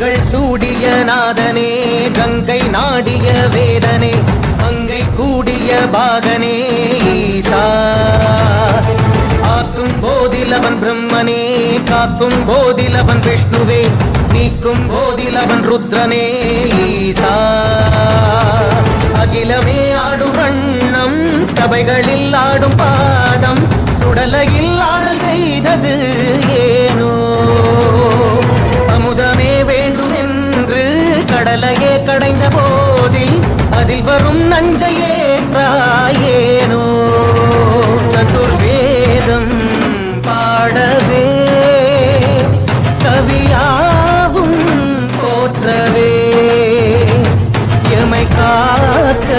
கண்கள் சூடிய நாதனே கங்கை நாடிய வேதனே மங்கை கூடிய பாகனே ஈசா. ஆக்கும் போதிலவன் பிரம்மனே காக்கும் போதிலவன் விஷ்ணுவே நீக்கும் போதிலவன் ருத்ரனே ஈசா. அகிலமே ஆடும் வண்ணம் சபைகளில் ஆடும் பா கடலையே கடைந்த போதில் அதில் வரும் நஞ்சையே ராயேனோ சதுர்வேதம் பாடவே கவியாவும் போற்றவே. எமை காக்க